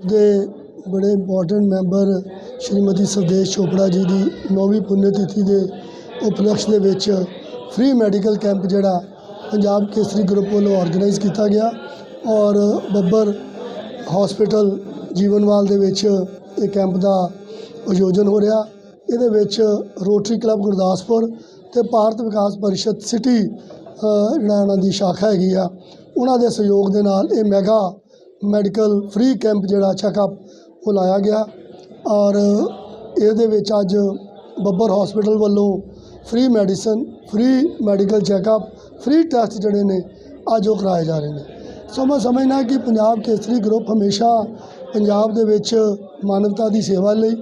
ਦੇ ਬੜੇ important member Shrimati ਸਰਦੇਸ਼ Chopra ji ਦੀ ਨੌਵੀਂ ਪੁੰਨ ਤਿਥੀ ਦੇ ਉਪਲਕਸ਼ ਦੇ ਵਿੱਚ ਫ੍ਰੀ ਮੈਡੀਕਲ ਕੈਂਪ ਜਿਹੜਾ ਪੰਜਾਬ ਕੇਸਰੀ ਗਰੁੱਪ ਵੱਲੋਂ ਆਰਗੇਨਾਈਜ਼ ਕੀਤਾ ਗਿਆ ਔਰ ਬੱਬਰ ਹਸਪੀਟਲ ਜੀਵਨਵਾਲ ਦੇ ਵਿੱਚ ਇਹ ਕੈਂਪ ਦਾ ਆਯੋਜਨ ਹੋ ਰਿਹਾ। ਇਹਦੇ ਵਿੱਚ ਰੋਟਰੀ ਕਲੱਬ ਗੁਰਦਾਸਪੁਰ ਤੇ ਭਾਰਤ ਵਿਕਾਸ ਪਰਿਸ਼ਦ ਸਿਟੀ ਜਿਹੜਾ ਉਹਨਾਂ ਦੀ ਸ਼ਾਖਾ ਹੈਗੀ ਆ, ਉਹਨਾਂ ਦੇ ਸਹਿਯੋਗ ਦੇ ਨਾਲ ਇਹ ਮੈਗਾ ਮੈਡੀਕਲ ਫ੍ਰੀ ਕੈਂਪ ਜਿਹੜਾ ਚੈੱਕਅਪ ਉਹ ਲਾਇਆ ਗਿਆ ਔਰ ਇਹਦੇ ਵਿੱਚ ਅੱਜ ਬੱਬਰ ਹਸਪੀਟਲ ਵੱਲੋਂ free medicine free medical checkup free test ਜਿਹੜੇ ਨੇ ਅੱਜ ਉਹ ਕਰਾਏ ਜਾ ਰਹੇ ਨੇ। ਸੋ ਮੈਂ ਸਮਝਦਾ ਕਿ ਪੰਜਾਬ ਕੇਸਰੀ ਗਰੁੱਪ ਹਮੇਸ਼ਾ ਪੰਜਾਬ ਦੇ ਵਿੱਚ ਮਾਨਵਤਾ ਦੀ ਸੇਵਾ ਲਈ,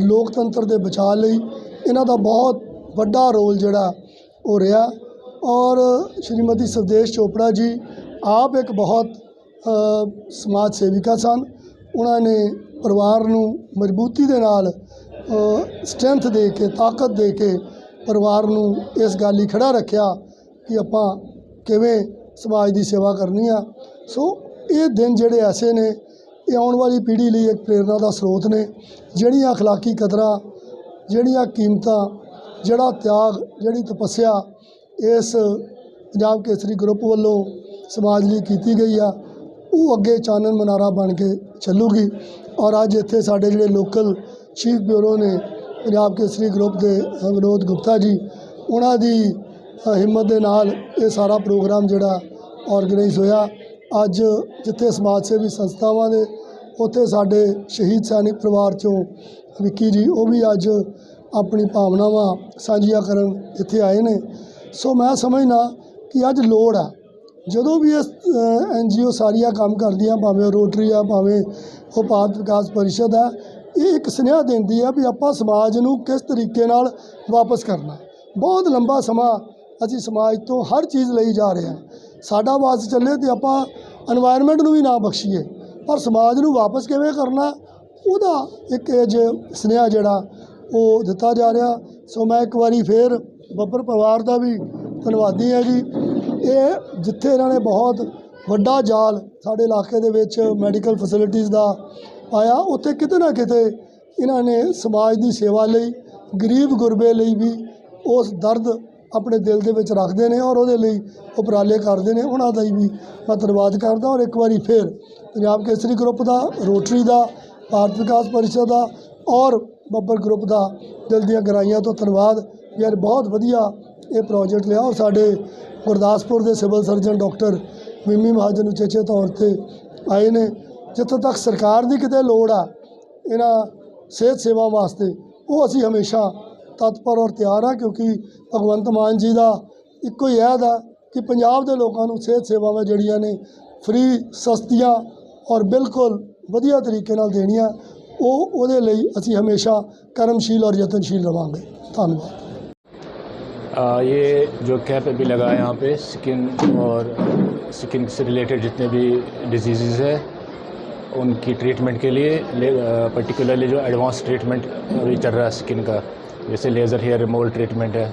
ਲੋਕਤੰਤਰ ਦੇ ਬਚਾਅ ਲਈ ਇਹਨਾਂ ਦਾ ਬਹੁਤ ਵੱਡਾ ਰੋਲ ਜਿਹੜਾ ਉਹ ਰਿਹਾ ਔਰ ਸ਼੍ਰੀਮਤੀ ਸਰਦੇਸ਼ ਚੋਪੜਾ ਜੀ ਆਪ ਇੱਕ ਬਹੁਤ ਸਮਾਜ ਸੇਵਿਕਾ ਸਨ। ਉਹਨਾਂ ਨੇ ਪਰਿਵਾਰ ਨੂੰ ਮਜ਼ਬੂਤੀ ਦੇ ਨਾਲ ਸਟਰੈਂਥ ਦੇ ਕੇ, ਤਾਕਤ ਦੇ ਕੇ ਪਰਿਵਾਰ ਨੂੰ ਇਸ ਗੱਲ ਲਈ ਖੜਾ ਰੱਖਿਆ ਕਿ ਆਪਾਂ ਕਿਵੇਂ ਸਮਾਜ ਦੀ ਸੇਵਾ ਕਰਨੀ ਆ। ਸੋ, ਇਹ ਦਿਨ ਜਿਹੜੇ ਐਸੇ ਨੇ, ਇਹ ਆਉਣ ਵਾਲੀ ਪੀੜ੍ਹੀ ਲਈ ਇੱਕ ਪ੍ਰੇਰਨਾ ਦਾ ਸਰੋਤ ਨੇ। ਜਿਹੜੀਆਂ ਅਖਲਾਕੀ ਕਦਰਾਂ, ਜਿਹੜੀਆਂ ਕੀਮਤਾਂ, ਜਿਹੜਾ ਤਿਆਗ, ਜਿਹੜੀ ਤਪੱਸਿਆ ਇਸ ਪੰਜਾਬ ਕੇਸਰੀ ਗਰੁੱਪ ਵੱਲੋਂ ਸਮਾਜ ਲਈ ਕੀਤੀ ਗਈ ਆ। ਉਹ ਅੱਗੇ ਚਾਨਣ ਮਨਾਰਾ ਬਣ ਕੇ ਚੱਲੂਗੀ ਔਰ ਅੱਜ ਇੱਥੇ ਸਾਡੇ ਜਿਹੜੇ ਲੋਕਲ ਚੀਫ ਬਿਊਰੋ ਨੇ ਪੰਜਾਬ ਕੇਸਰੀ ਗਰੁੱਪ ਦੇ ਵਿਨੋਦ ਗੁਪਤਾ ਜੀ, ਉਹਨਾਂ ਦੀ ਹਿੰਮਤ ਦੇ ਨਾਲ ਇਹ ਸਾਰਾ ਪ੍ਰੋਗਰਾਮ ਜਿਹੜਾ ਆਰਗੇਨਾਈਜ਼ ਹੋਇਆ। ਅੱਜ ਜਿੱਥੇ ਸਮਾਜ ਸੇਵੀ ਸੰਸਥਾਵਾਂ ਦੇ ਉੱਥੇ ਸਾਡੇ ਸ਼ਹੀਦ ਸੈਨਿਕ ਪਰਿਵਾਰ ਚੋਂ ਵਿੱਕੀ ਜੀ, ਉਹ ਵੀ ਅੱਜ ਆਪਣੀ ਭਾਵਨਾਵਾਂ ਸਾਂਝੀਆਂ ਕਰਨ ਇੱਥੇ ਆਏ ਨੇ। ਸੋ ਮੈਂ ਸਮਝਦਾ ਕਿ ਅੱਜ ਲੋੜ ਆ। ਜਦੋਂ ਵੀ ਇਹ ਐਨ ਜੀਓ ਸਾਰੀਆਂ ਕੰਮ ਕਰਦੀਆਂ, ਭਾਵੇਂ ਰੋਟਰੀ ਆ, ਭਾਵੇਂ ਉਪਾਤ ਵਿਕਾਸ ਪਰਿਸ਼ਦ ਆ, ਇਹ ਇੱਕ ਸੁਨੇਹਾ ਦਿੰਦੀ ਆ ਵੀ ਆਪਾਂ ਸਮਾਜ ਨੂੰ ਕਿਸ ਤਰੀਕੇ ਨਾਲ ਵਾਪਸ ਕਰਨਾ। ਬਹੁਤ ਲੰਬਾ ਸਮਾਂ ਅਸੀਂ ਸਮਾਜ ਤੋਂ ਹਰ ਚੀਜ਼ ਲਈ ਜਾ ਰਹੇ ਹਾਂ। ਸਾਡਾ ਵਾਸ ਚੱਲੇ ਤੇ ਆਪਾਂ এনवायरमेंट ਨੂੰ ਵੀ ਨਾ ਬਖਸ਼ੀਏ, ਪਰ ਸਮਾਜ ਨੂੰ ਵਾਪਸ ਕਿਵੇਂ ਕਰਨਾ, ਉਹਦਾ ਇੱਕ ਅਜ ਸੁਨੇਹਾ ਜਿਹੜਾ ਉਹ ਦਿੱਤਾ ਜਾ ਰਿਹਾ। ਸੋ ਮੈਂ ਇੱਕ ਵਾਰੀ ਫੇਰ ਬੱਬਰ ਪਵਾਰ ਦਾ ਵੀ ਧੰਨਵਾਦੀ ਹਾਂ ਜੀ। ਇਹ ਜਿੱਥੇ ਇਹਨਾਂ ਨੇ ਬਹੁਤ ਵੱਡਾ ਜਾਲ ਸਾਡੇ ਇਲਾਕੇ ਦੇ ਵਿੱਚ ਮੈਡੀਕਲ ਫੈਸਿਲਿਟੀਜ਼ ਦਾ ਪਾਇਆ ਉੱਥੇ ਕਿਤੇ ਨਾ ਕਿਤੇ ਇਹਨਾਂ ਨੇ ਸਮਾਜ ਦੀ ਸੇਵਾ ਲਈ, ਗਰੀਬ ਗੁਰਬੇ ਲਈ ਵੀ ਉਸ ਦਰਦ ਆਪਣੇ ਦਿਲ ਦੇ ਵਿੱਚ ਰੱਖਦੇ ਨੇ ਔਰ ਉਹਦੇ ਲਈ ਉਪਰਾਲੇ ਕਰਦੇ ਨੇ। ਉਹਨਾਂ ਦਾ ਵੀ ਮੈਂ ਧੰਨਵਾਦ ਕਰਦਾ ਔਰ ਇੱਕ ਵਾਰੀ ਫੇਰ ਪੰਜਾਬ ਕੇਸਰੀ ਗਰੁੱਪ ਦਾ, ਰੋਟਰੀ ਦਾ, ਭਾਰਤ ਵਿਕਾਸ ਪਰਿਸ਼ਦ ਦਾ ਔਰ ਬੱਬਰ ਗਰੁੱਪ ਦਾ ਦਿਲ ਦੀਆਂ ਗਹਿਰਾਈਆਂ ਤੋਂ ਧੰਨਵਾਦ। ਯਾਰ ਬਹੁਤ ਵਧੀਆ ਇਹ ਪ੍ਰੋਜੈਕਟ ਲਿਆ ਔਰ ਸਾਡੇ ਗੁਰਦਾਸਪੁਰ ਦੇ civil surgeon doctor Mimmi Mahajan ਉਚੇਚੇ ਤੌਰ ਤੇ ਆਏ ਨੇ। ਜਿੱਥੋਂ ਤੱਕ ਸਰਕਾਰ ਦੀ ਕਿਤੇ ਲੋੜ ਆ, ਇਹਨਾਂ ਸਿਹਤ ਸੇਵਾ ਵਾਸਤੇ, ਉਹ ਅਸੀਂ ਹਮੇਸ਼ਾ ਤਤਪਰ ਔਰ ਤਿਆਰ ਆ, ਕਿਉਂਕਿ ਭਗਵੰਤ ਮਾਨ ਜੀ ਦਾ ਇੱਕੋ ਹੀ ਅਹਿਦ ਆ ਕਿ ਪੰਜਾਬ ਦੇ ਲੋਕਾਂ ਨੂੰ ਸਿਹਤ ਸੇਵਾਵਾਂ ਜਿਹੜੀਆਂ ਨੇ, ਫ੍ਰੀ, ਸਸਤੀਆਂ ਔਰ ਬਿਲਕੁਲ ਵਧੀਆ ਤਰੀਕੇ ਨਾਲ ਦੇਣੀਆਂ, ਉਹ ਉਹਦੇ ਲਈ ਅਸੀਂ ਹਮੇਸ਼ਾ ਕਰਮਸ਼ੀਲ ਔਰ ਯਤਨਸ਼ੀਲ ਰਵਾਂਗੇ। ਧੰਨਵਾਦ। یہ جو کیپ ابھی لگا ہے یہاں پہ سکن اور سکن سے ریلیٹڈ جتنے بھی ڈیزیزز ہے ان کی ٹریٹمنٹ کے لیے پرٹیکولرلی جو ایڈوانس ٹریٹمنٹ ابھی چل رہا ہے اسکن کا، جیسے لیزر ہیئر ریمول ٹریٹمنٹ ہے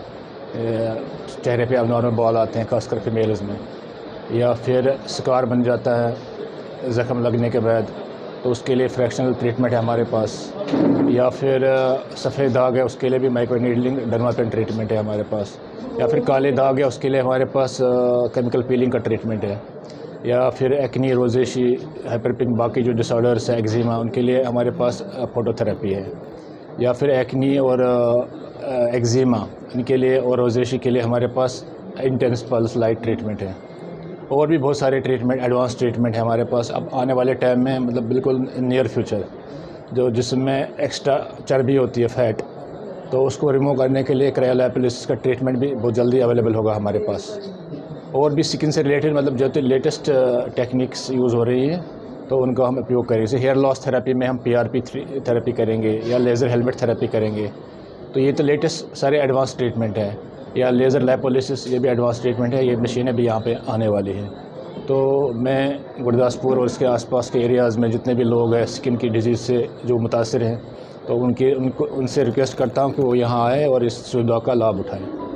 چہرے پہ اب نارمل بال آتے ہیں، خاص کر فیمیلز میں، یا پھر سکار بن جاتا ہے زخم لگنے کے بعد تو اس کے لیے فریکشنل ٹریٹمنٹ ہے ہمارے پاس، یا پھر سفید داغ ہے، اس کے لیے بھی مائکرو نیڈلنگ ڈرماپین ٹریٹمنٹ ہے ہمارے پاس۔ یا پھر کالے داغ ہے، اس کے لیے ہمارے پاس کیمیکل پیلنگ کا ٹریٹمنٹ ہے۔ یا پھر ایکنی روزیشی ہائپرپنگ باقی جو ڈس آڈرس ہیں ایگزیما ان کے لیے ہمارے پاس فوٹو تھراپی ہے۔ یا پھر ایکنی اور ایگزیما ان کے لیے اور روزیشی کے لیے ہمارے پاس انٹینس پلس لائٹ ٹریٹمنٹ ہے۔ اور بھی بہت سارے ٹریٹمنٹ ایڈوانس ٹریٹمنٹ ہے ہمارے پاس. اب آنے والے ٹائم میں مطلب بالکل نیئر فیوچر جو جسم میں ایکسٹرا چربی ہوتی ہے فیٹ تو اس کو ریمو کرنے کے لیے کرایولیپلس کا ٹریٹمنٹ بھی بہت جلدی اویلیبل ہوگا ہمارے پاس. اور بھی سکن سے ریلیٹڈ مطلب جو لیٹسٹ ٹیکنیکس یوز ہو رہی ہیں، تو ان کا ہم اپیوگ کریں جیسے ہیئر لاس تھراپی میں ہم پی آر پی تھراپی کریں گے یا لیزر ہیلمٹ تھراپی کریں گے. تو یہ تو لیٹسٹ سارے ایڈوانس ٹریٹمنٹ ہیں. یا لیزر لیپولیسس، یہ بھی ایڈوانس ٹریٹمنٹ ہے، یہ مشینیں بھی یہاں پہ آنے والی ہیں۔ تو میں گرداسپور اور اس کے آس پاس کے ایریاز میں جتنے بھی لوگ ہیں اسکن کی ڈیزیز سے جو متاثر ہیں، تو ان کی ان کو، ان سے ریکویسٹ کرتا ہوں کہ وہ یہاں آئے اور اس سویدھا کا لابھ اٹھائیں۔